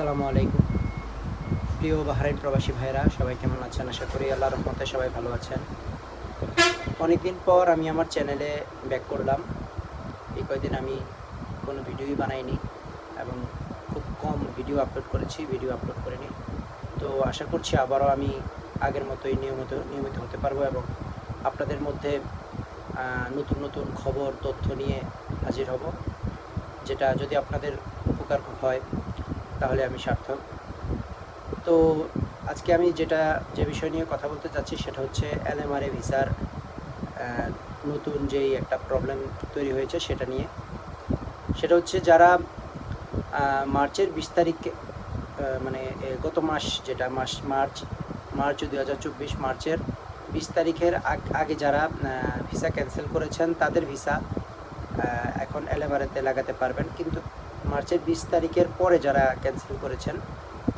আসসালামু আলাইকুম। প্রিয় বাহারাইন প্রবাসী ভাইরা সবাই কেমন আছেন? আশা করি আল্লাহ রহমতে সবাই ভালো আছেন। অনেকদিন পর আমি আমার চ্যানেলে ব্যাক করলাম। এই কয়দিন আমি কোনো ভিডিওই বানাইনি এবং খুব কম ভিডিও আপলোড করেছি, ভিডিও আপলোড করিনি। তো আশা করছি আবারও আমি আগের মতোই নিয়মিত নিয়মিত হতে পারব এবং আপনাদের মধ্যে নতুন নতুন খবর, তথ্য নিয়ে হাজির হব, যেটা যদি আপনাদের উপকার হয় তাহলে আমি সার্থক। তো আজকে আমি যেটা, যে বিষয় নিয়ে কথা বলতে চাচ্ছি সেটা হচ্ছে এলএমআরএ ভিসার নতুন যেই একটা প্রবলেম তৈরি হয়েছে সেটা নিয়ে। সেটা হচ্ছে যারা মার্চের বিশ তারিখে মানে গত মাস যেটা, মাস, মার্চ মার্চ দু হাজার চব্বিশ, মার্চের বিশ তারিখের আগ- আগে যারা ভিসা ক্যান্সেল করেছেন তাদের ভিসা এখন এলএমআরএতে লাগাতে পারবেন। কিন্তু মার্চের বিশ তারিখের পরে যারা ক্যান্সেল করেছেন,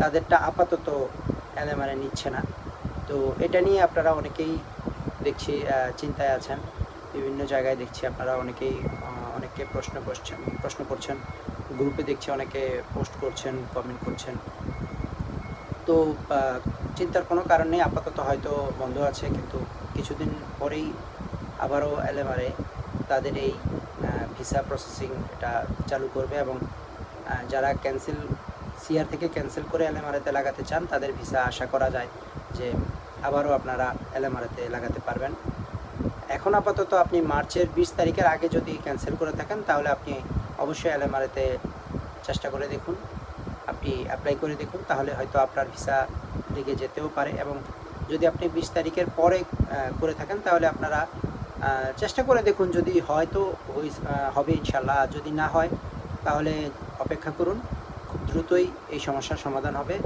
তাদেরটা আপাতত এলএমআরএ নিচ্ছে না। তো এটা নিয়ে আপনারা অনেকেই দেখছি চিন্তায় আছেন। বিভিন্ন জায়গায় দেখছি আপনারা অনেকেই অনেকে প্রশ্ন করছেন প্রশ্ন করছেন। গ্রুপে দেখছি অনেকে পোস্ট করছেন কমেন্ট করছেন। তো চিন্তার কোনো কারণ নেই। আপাতত হয়তো বন্ধ আছে, কিন্তু কিছুদিন পরেই আবারও এলএমআরএ তাদের এই ভিসা প্রসেসিং এটা চালু করবে এবং যারা ক্যান্সেল সিআর থেকে ক্যান্সেল করে এলএমআরএতে লাগাতে চান, তাদের ভিসা আশা করা যায় যে আবারও আপনারা এলএমআরএতে লাগাতে পারবেন। এখন আপাতত আপনি মার্চের বিশ তারিখের আগে যদি ক্যান্সেল করে থাকেন, তাহলে আপনি অবশ্যই এলএমআরএতে চেষ্টা করে দেখুন। আপনি অ্যাপ্লাই করে দেখুন, তাহলে হয়তো আপনার ভিসা লেগে যেতেও পারে এবং যদি আপনি বিশ তারিখের পরে করে থাকেন, তাহলে আপনারা চেষ্টা করে দেখুন যদি হয়তো হবে ইনশাল্লাহ, যদি না হয় তাহলে অপেক্ষা করুন, খুব দ্রুতই এই সমস্যার সমাধান হবে।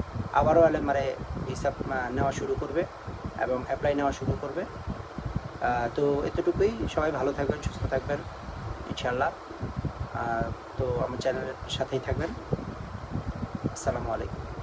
আবারও আলেমারে হিসাব নেওয়া শুরু করবে এবং অ্যাপ্লাই নেওয়া শুরু করবে। তো এতটুকুই। সবাই ভালো থাকবেন, সুস্থ থাকবেন ইনশাল্লাহ তো আমার চ্যানেলের সাথেই থাকবেন। আসসালামু আলাইকুম।